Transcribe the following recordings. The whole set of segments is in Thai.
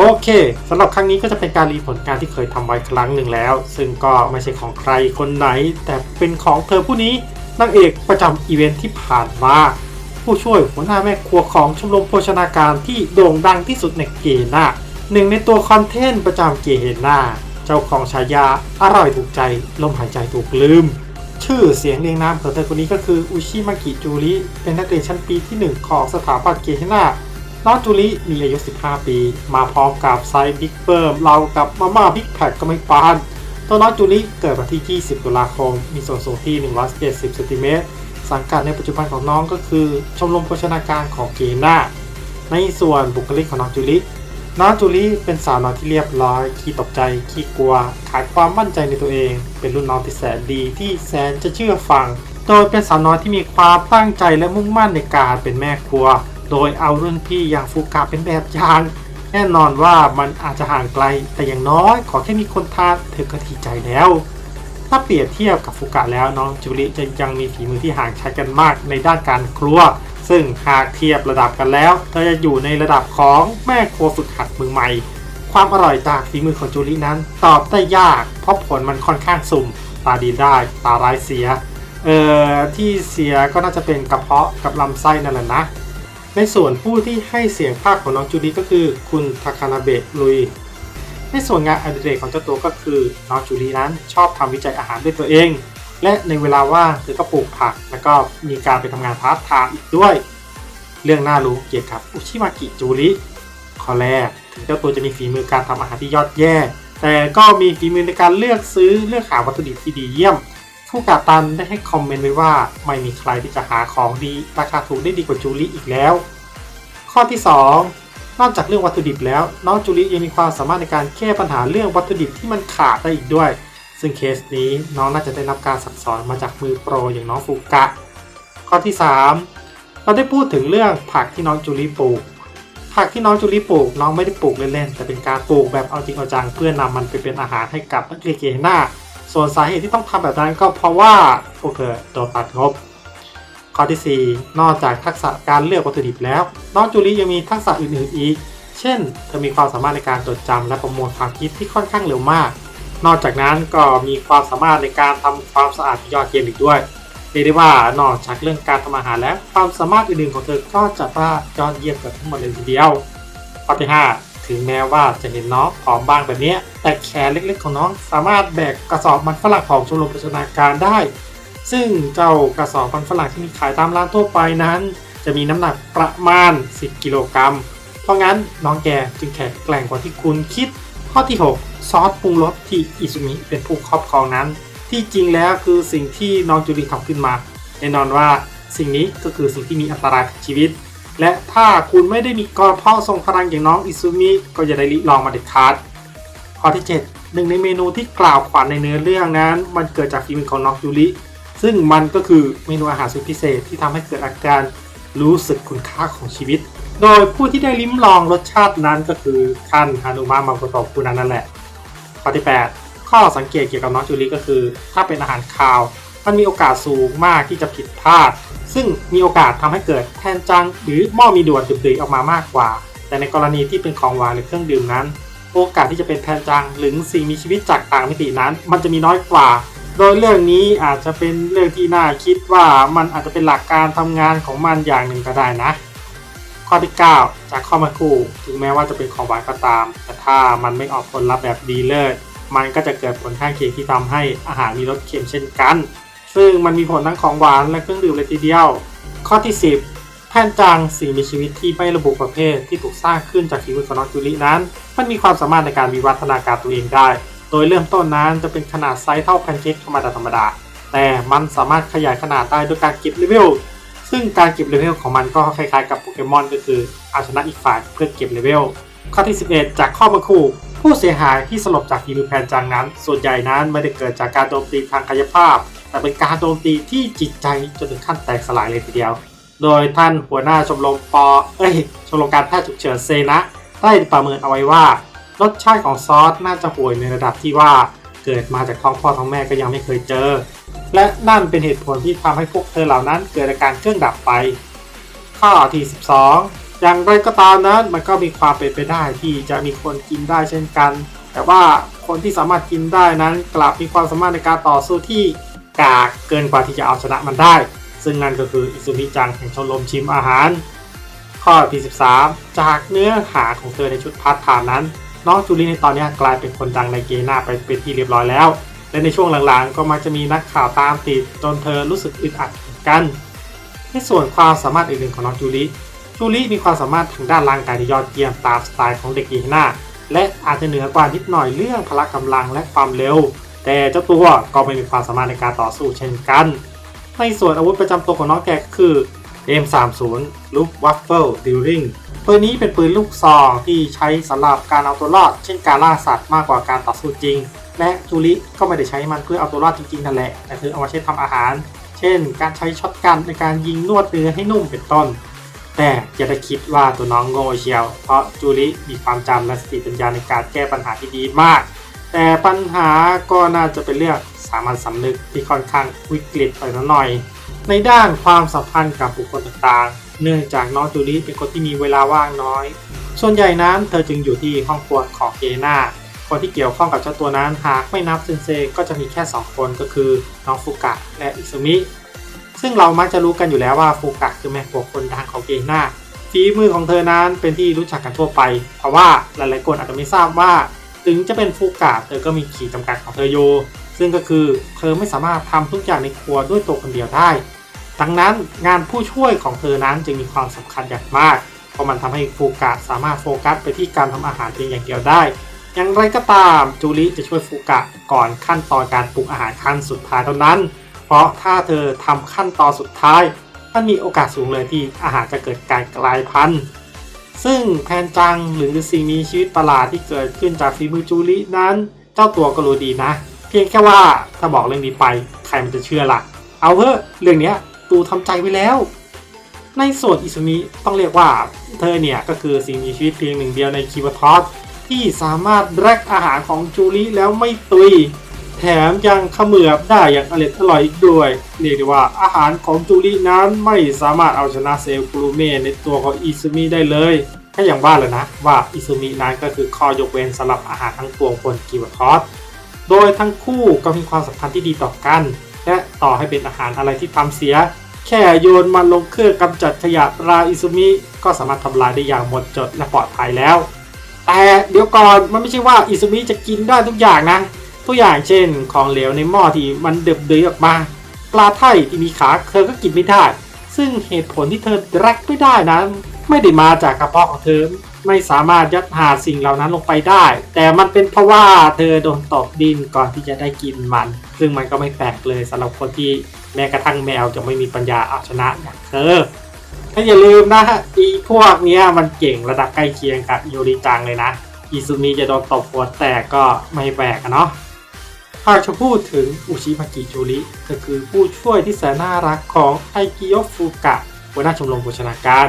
โอเคสำหรับครั้งนี้ก็จะเป็นการรีผลการที่เคยทำไว้ครั้งหนึ่งแล้ว ซึ่งก็ไม่ใช่ของใครคนไหน แต่เป็นของเธอผู้นี้นางเอกประจำอีเวนท์ที่ผ่านมาผู้ช่วยหัวหน้าแม่ครัวของชมรมโภชนาการที่โด่งดังที่สุดในเกนาหนึ่งในตัวคอนเทนต์ประจำเกเน่าเจ้าของฉายาอร่อยถูกใจลมหายใจถูกลืม ชื่อเสียงเรียงนามของเธอคนนี้ก็คืออุชิมากิจูริเป็นนักเรียนชั้นปีที่ 1 ของสถาบันเกเน่า น้องจูลิมีอายุ 15 ปี มาพร้อมกับไซส์บิ๊กเบิร์มเรากับมาม่าบิ๊กแพคก็ไม่ปาน ตัวน้องจูลิเกิดวันที่ 20 ตุลาคม มีส่วนสูงที่ 170เซนติเมตร สังกัดในปัจจุบันของน้องก็คือ ชมรมโภชนาการของเกน่า ในส่วนบุคลิกของน้องจูลิน้องจูลิเป็นสาวน้อยที่เรียบร้อย ขี้ตกใจ ขี้กลัว ขาดความมั่นใจในตัวเอง เป็นรุ่นน้องที่แสนดีที่แสนจะเชื่อฟัง โดยเป็นสาวน้อยที่มีความตั้งใจและมุ่งมั่นในการเป็นแม่ครัว โดยเอารุ่นพี่อย่างฟูกะเป็นแบบอย่างแน่นอนว่ามันอาจจะห่างไกล แต่อย่างน้อยขอแค่มีคนทานเธอก็ดีใจแล้ว ถ้าเปรียบเทียบกับฟูกะแล้วน้องจูริจะยังมีฝีมือที่ห่างชันกันมากในด้านการครัว ซึ่งหากเทียบระดับกันแล้วเธอจะอยู่ในระดับของแม่ครัวฝึกหัดมือใหม่ ความอร่อยจากฝีมือของจูรินั้น ตอบได้ยาก เพราะผลมันค่อนข้างสุ่ม ตาดีได้ตาร้ายเสีย เอ่อที่เสียก็น่าจะเป็นกระเพาะกับลำไส้นั่นแหละนะ ในส่วนผู้ที่ให้เสียงภาคของน้องจูริก็คือ คุณทาคานาเบะลุย ในส่วนงานอดิเรกของเจ้าตัวก็คือน้องจูรินั้นชอบทำวิจัยอาหารด้วยตัวเอง และในเวลาว่างเธอก็ปลูกผัก แล้วก็มีการไปทำงานพาร์ทไทม์อีกด้วย เรื่องน่ารู้เกี่ยวกับอุชิมากิจูริข้อแรกถึงเจ้าตัวจะมีฝีมือการทำอาหารที่ยอดแย่ แต่ก็มีฝีมือในการเลือกซื้อเลือกหาวัตถุดิบที่ดีเยี่ยม ผู้กาตันได้ให้คอมเมนต์ไว้ว่าไม่มีใครที่จะหาของดีราคาถูกได้ดีกว่าจูริอีกแล้ว ข้อที่ 2 นอกจากเรื่องวัตถุดิบแล้ว น้องจูริยังมีความสามารถในการแก้ปัญหาเรื่องวัตถุดิบที่มันขาดได้อีกด้วย ซึ่งเคสนี้น้องน่าจะได้รับการสั่งสอนมาจากมือโปรอย่างน้องฟูกะ ข้อที่ 3 เราได้พูดถึงเรื่องผักที่น้องจูริปลูกผักที่น้องจูริปลูกน้องไม่ได้ปลูกเล่นๆแต่เป็นการปลูกแบบเอาจริงเอาจังเพื่อนำมันไปเป็นอาหารให้กับนักเรียนเกหน้า ส่วนสาเหตุที่ต้องทำแบบนั้นก็เพราะว่าพวกเธอโดนตัดงบ ข้อที่ 4 นอกจากทักษะการเลือกวัตถุดิบแล้ว น้องจูลี่ยังมีทักษะอื่นๆอีก เช่น เธอมีความสามารถในการจดจำและประมวลความคิดที่ค่อนข้างเร็วมาก นอกจากนั้นก็มีความสามารถในการทำความสะอาดยอดเยี่ยมอีกด้วยเรียกได้ว่านอกจากเรื่องการทำอาหารแล้วความสามารถอื่นๆของเธอก็จะว่ายอดเยี่ยมกับทั้งหมดเลยทีเดียวข้อที่5 ถึงแม้ว่าจะเห็นน้องผอมบางแบบนี้ แต่แขนเล็กๆของน้องสามารถแบกกระสอบมันฝรั่งของชมรมโภชนาการได้ ซึ่งเจ้ากระสอบมันฝรั่งที่มีขายตามร้านทั่วไปนั้น จะมีน้ำหนักประมาณ 10 กิโลกรัม เพราะงั้นน้องแกจึงแข็งแกร่งกว่าที่คุณคิด ข้อที่ 6 ซอสปรุงรสที่อิซุมิเป็นผู้ครอบครองนั้น ที่จริงแล้วคือสิ่งที่น้องจูริทำขึ้นมาแน่นอนว่าสิ่งนี้ก็คือสิ่งที่มีอันตรายกับชีวิต และถ้าคุณไม่ได้มีกระเพาะทรงพลังอย่างน้องอิซุมิก็อย่าได้ลิลองมาเด็ดขาดข้อที่ 7 หนึ่งในเมนูที่กล่าวขวัญในเนื้อเรื่องนั้น มันเกิดจากฝีมือของน้องยูริซึ่งมันก็คือเมนูอาหารสุดพิเศษที่ทำให้เกิดอาการรู้สึกคุณค่าของชีวิต โดยผู้ที่ได้ลิ้มลองรสชาตินั้นก็คือท่านฮานุมะมาโกโตะคุนันนั่นแหละ ข้อที่ 8 ข้อสังเกตเกี่ยวกับน้องจูริก็คือ ถ้าเป็นอาหารคาว มันมีโอกาสสูงมากที่จะผิดพลาด ซึ่งมีโอกาสทำให้เกิดแทนจังหรือหม้อมีด่วนตื่ๆออกมามากกว่า แต่ในกรณีที่เป็นของหวานหรือเครื่องดื่มนั้น โอกาสที่จะเป็นแทนจังหรือสิ่งมีชีวิตจากต่างมิตินั้น มันจะมีน้อยกว่า โดยเรื่องนี้อาจจะเป็นเรื่องที่น่าคิดว่ามันอาจจะเป็นหลักการทำงานของมันอย่างหนึ่งก็ได้นะ ข้อที่ 9 จากข้อมาคู่ ถึงแม้ว่าจะเป็นของหวานก็ตาม แต่ถ้ามันไม่ออกผลลัพธ์แบบดีเลิศมันก็จะเกิดผลข้างเคียงที่ทำให้อาหารมีรสเค็มเช่นกัน ซึ่งมันมีผลทั้งของหวานและเครื่องดื่มเลยทีเดียว ข้อที่ 10 แทนจังสิ่งมีชีวิตที่ไม่ระบุประเภทที่ถูกสร้างขึ้นจากฝีมือของน้องจูรินั้น มันมีความสามารถในการวิวัฒนาการตัวเองได้ โดยเริ่มต้นนั้นจะเป็นขนาดไซส์เท่าแพนเค้กธรรมดาธรรมดา แต่มันสามารถขยายขนาดได้ด้วยการเก็บเลเวลซึ่งการเก็บเลเวลของมันก็คล้ายๆกับโปเกมอนก็คือเอาชนะอีกฝ่ายเพื่อเก็บเลเวล ข้อที่ 11 จากข้อมาคู่ ผู้เสียหายที่สลบจากฝีมือแพนจังนั้น ส่วนใหญ่นั้นไม่ได้เกิดจากการโจมตีทางกายภาพ แต่เป็นการโจมตีที่จิตใจจนถึงขั้นแตกสลายเลยทีเดียว โดยท่านหัวหน้าชมรมปอเอ้ยชมรมการแพทย์ฉุกเฉินเซนะได้ประเมินเอาไว้ว่ารสชาติของซอสน่าจะห่วยในระดับที่ว่าเกิดมาจากท้องพ่อท้องแม่ก็ยังไม่เคยเจอ และนั่นเป็นเหตุผลที่ทำให้พวกเธอเหล่านั้นเกิดอาการเครื่องดับไป ข้อที่ 12 อย่างไรก็ตามนั้นมันก็มีความเป็นไปได้ที่จะมีคนกินได้เช่นกัน แต่ว่าคนที่สามารถกินได้นั้นกลับมีความสามารถในการต่อสู้ที่ กากเกินกว่าที่จะเอาชนะมันได้ ซึ่งนั่นก็คืออิซุมิจังแห่งชมรมชิมอาหาร ข้อที่ 13 จากเนื้อหาของเธอในชุดพาร์ทไทม์นั้น น้องจูลี่ในตอนนี้กลายเป็นคนดังในเกน่าไปเป็นที่เรียบร้อยแล้ว และในช่วงหลังๆ ก็มักจะมีนักข่าวตามติดจนเธอรู้สึกอึดอัดกันในส่วนความสามารถอื่นๆของน้องจูลี่จูลี่มีความสามารถทางด้านร่างกายที่ยอดเยี่ยมตามสไตล์ของเด็กเกน่าและอาจจะเหนือกว่านิดหน่อยเรื่องพละกำลังและความเร็ว แต่เจ้าตัวก็ไม่มีความสามารถในการต่อสู้เช่นกัน ในส่วนอาวุธประจำตัวของน้องแกก็คือ M30 ลูกวัฟเฟิลดิลลิงปืนนี้เป็นปืนลูกซองที่ใช้สำหรับการเอาตัวรอด เช่นการล่าสัตว์มากกว่าการต่อสู้จริง และจูริก็ไม่ได้ใช้มันเพื่อเอาตัวรอดจริงๆนั่นแหละแต่คือเอามาใช้ทำอาหาร เช่น การใช้ช็อตกันในการยิงนวดเนื้อให้นุ่มเป็นต้น แต่อย่าได้คิดว่าตัวน้องโง่เชียว เพราะจูริมีความจำและสติปัญญาในการแก้ปัญหาที่ดีมาก แต่ปัญหาก็น่าจะเป็นเรื่องสามัญสำนึกที่ค่อนข้างวิกฤตไปหน่อย ในด้านความสัมพันธ์กับบุคคลต่างๆ เนื่องจากน้องจูลี่เป็นคนที่มีเวลาว่างน้อย ส่วนใหญ่นั้นเธอจึงอยู่ที่ห้องครัวของเกน่าคนที่เกี่ยวข้องกับเจ้าตัวนั้นหากไม่นับเซนเซก็จะมีแค่ 2 คนก็คือน้องฟุกะและอิซุมิ ซึ่งเรามักจะรู้กันอยู่แล้วว่าฟุกะคือแม่ครัวคนดังของเกน่าฝีมือของเธอนั้นเป็นที่รู้จักกันทั่วไป เพราะว่าหลายๆคนอาจจะไม่ทราบว่า ถึงจะเป็นฟุกะเธอก็มีขีดจำกัดของเธออยู่ซึ่งก็คือเธอไม่สามารถทำทุกอย่างในครัวด้วยตัวคนเดียวได้ ดังนั้นงานผู้ช่วยของเธอนั้นจึงมีความสำคัญอย่างมาก เพราะมันทำให้ฟูกะสามารถโฟกัสไปที่การทำอาหารเพียงอย่างเดียวได้ อย่างไรก็ตามจูริจะช่วยฟูกะก่อนขั้นตอนการปรุงอาหารขั้นสุดท้ายเท่านั้น เพราะถ้าเธอทำขั้นตอนสุดท้ายมันมีโอกาสสูงเลยที่อาหารจะเกิดการกลายพันธุ์ ซึ่งแพนจังหรือสิ่งมีชีวิตประหลาดที่เกิดขึ้นจากฝีมือจูรินั้น เจ้าตัวก็รู้ดีนะ เพียงแค่ว่าถ้าบอกเรื่องนี้ไปใครมันจะเชื่อล่ะ เอาเถอะเรื่องเนี้ยตูทำใจไว้แล้ว ในส่วนอิซุมิต้องเรียกว่าเธอเนี่ยก็คือสิ่งมีชีวิตเพียงหนึ่งเดียวในคิวทอสที่สามารถแรกอาหารของจูริแล้วไม่ตุย แถมยังขมือบได้อย่างอร่อยอร่อยอีกด้วย เรียกได้ว่าอาหารของจูรินั้นไม่สามารถเอาชนะเซลล์กลูเม่ในตัวของอิซุมิได้เลยแค่อย่างว่าเลยนะว่าอิซุมินั้นก็คือข้อยกเว้นสำหรับอาหารทั้งปวงบนคิวทอสโดยทั้งคู่ก็มีความสัมพันธ์ที่ดีต่อกัน และต่อให้เป็นอาหารอะไรที่ทำเสีย แค่โยนมันลงเครื่องกำจัดขยะราอิซุมิ ก็สามารถทำลายได้อย่างหมดจดและปลอดภัยแล้ว แต่เดี๋ยวก่อนมันไม่ใช่ว่าอิซุมิจะกินได้ทุกอย่างนะ ตัวอย่างเช่น ของเหลวในหม้อที่มันเดือบเดือยออกมา ปลาไทที่มีขาเธอก็กินไม่ได้ ซึ่งเหตุผลที่เธอแรกไม่ได้นั้น ไม่ได้มาจากกระเพาะของเธอไม่สามารถยัดหาสิ่งเหล่านั้นลงไปได้ แต่มันเป็นเพราะว่าเธอโดนตบดินก่อนที่จะได้กินมัน ซึ่งมันก็ไม่แปลกเลยสำหรับคนที่แม้กระทั่งแมวจะไม่มีปัญญาเอาชนะอย่างเธอถ้าอย่าลืมนะอีพวกเนี้ยมันเก่งระดับใกล้เคียงกับโยริจังเลยนะอิซุมิจะโดนตบหัวแตกก็ไม่แปลกอะเนาะ หากจะพูดถึงอุชิมากิจูริก็คือผู้ช่วยที่แสนน่ารักของไอกิโยฟุกะหัวหน้าชมรมโภชนาการ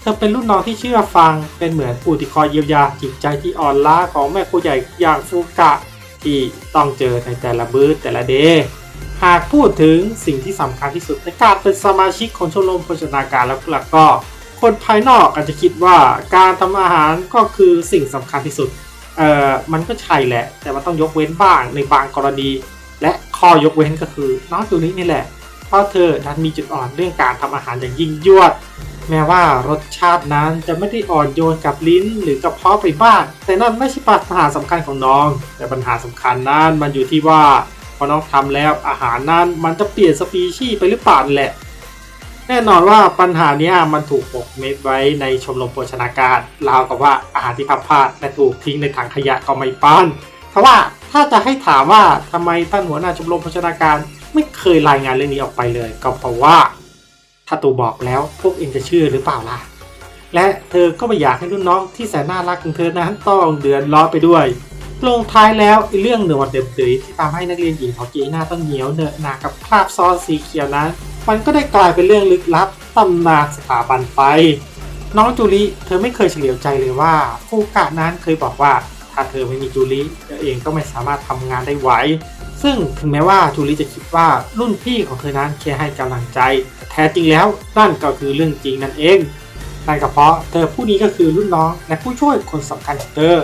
เธอเป็นรุ่นน้องที่เชื่อฟัง เป็นเหมือนผู้ที่คอยเยียวยาจิตใจที่อ่อนล้าของแม่ครูใหญ่อย่างฟุกะ ที่ต้องเจอในแต่ละบื้อแต่ละเดย์หากพูดถึงสิ่งที่สำคัญที่สุดในการเป็นสมาชิกของชมรมโภชนาการแล้วก็คนภายนอกอาจจะคิดว่าการทำอาหารก็คือสิ่งสำคัญที่สุด เอ่อมันก็ใช่แหละ แต่มันต้องยกเว้นบ้างในบางกรณี และข้อยกเว้นก็คือน้องตัวนี้นี่แหละ เพราะเธอดันมีจุดอ่อนเรื่องการทำอาหารอย่างยิ่งยวด แม้ว่ารสชาตินั้นจะไม่ได้อ่อนโยนกับลิ้นหรือกระเพาะไปบ้าง แต่นั่นไม่ใช่ปัญหาสำคัญของน้อง แต่ปัญหาสำคัญนั้นมันอยู่ที่ว่าพอน้องทำแล้วอาหารนั้นมันจะเปลี่ยนสปีชีส์ไปหรือเปล่านั่แหละ แน่นอนว่าปัญหานี้มันถูกปกเม็ดไว้ในชมรมโภชนาการราวกับว่าอาหารที่พับพลาดและถูกทิ้งในถังขยะก็ไม่ป้านเพราะว่าถ้าจะให้ถามว่าทำไมท่านหัวหน้าชมรมโภชนาการ ไม่เคยรายงานเรื่องนี้ออกไปเลย ก็เพราะว่าถ้าตูบอกแล้วพวกเองจะเชื่อหรือเปล่าล่ะและเธอก็ไม่อยากให้รุ่นน้องที่แสนน่ารักของเธอนั้นต้องเดือดร้อนไปด้วยลงท้ายแล้วเรื่องเนื้อวัดเดิมๆที่ทำให้นักเรียนหญิงของเจน่าต้องเหนียวเหนอะหนากับคราบซอสสีเขียวนั้น มันก็ได้กลายเป็นเรื่องลึกลับตำนานสถาบันไป น้องจูริเธอไม่เคยเฉลียวใจเลยว่าฟูกะนั้นเคยบอกว่าถ้าเธอไม่มีจูริเธอเองก็ไม่สามารถทำงานได้ไหวซึ่งถึงแม้ว่าจูริจะคิดว่ารุ่นพี่ของเธอนั้นแค่ให้กำลังใจ แต่แท้จริงแล้วนั่นก็คือเรื่องจริงนั่นเองนั่นก็เพราะเธอผู้นี้ก็คือรุ่นน้องและผู้ช่วยคนสำคัญของเธอ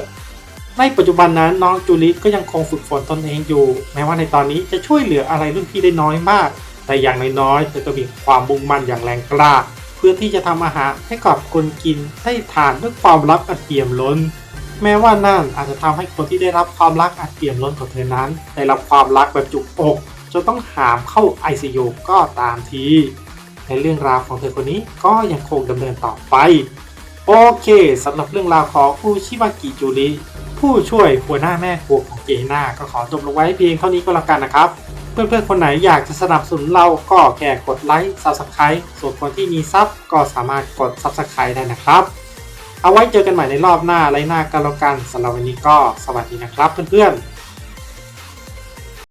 ในปัจจุบันนั้นน้องจูลิก็ยังคงฝึกฝนตนเองอยู่ แม้ว่าในตอนนี้จะช่วยเหลืออะไรรุ่นพี่ได้น้อยมาก แต่อย่างน้อยๆเธอก็มีความมุ่งมั่นอย่างแรงกล้า เพื่อที่จะทำอาหารให้กับคนกินได้ทานด้วยความรักอันเปี่ยมล้น แม้ว่านั่นอาจจะทำให้คนที่ได้รับความรักอันเปี่ยมล้นของเธอนั้น ได้รับความรักแบบจุกอกจนต้องหามเข้า ICU ก็ตามทีในเรื่องราวของเธอคนนี้ก็ยังคงดำเนินต่อไป โอเคสำหรับเรื่องราวของอุชิวากิจูริผู้ช่วยหัวหน้าแม่ครัวของเจน่าก็ขอจบลงไว้เพียงเท่านี้ก็แล้วกันนะครับ เพื่อนๆคนไหนอยากจะสนับสนุนเราก็แค่กดไลค์ Subscribe ส่วนคนที่มีซับก็สามารถกด Subscribe ได้นะครับ เอาไว้เจอกันใหม่ในรอบหน้าไรหน้ากันแล้วกันสำหรับวันนี้ก็สวัสดีนะครับเพื่อนๆ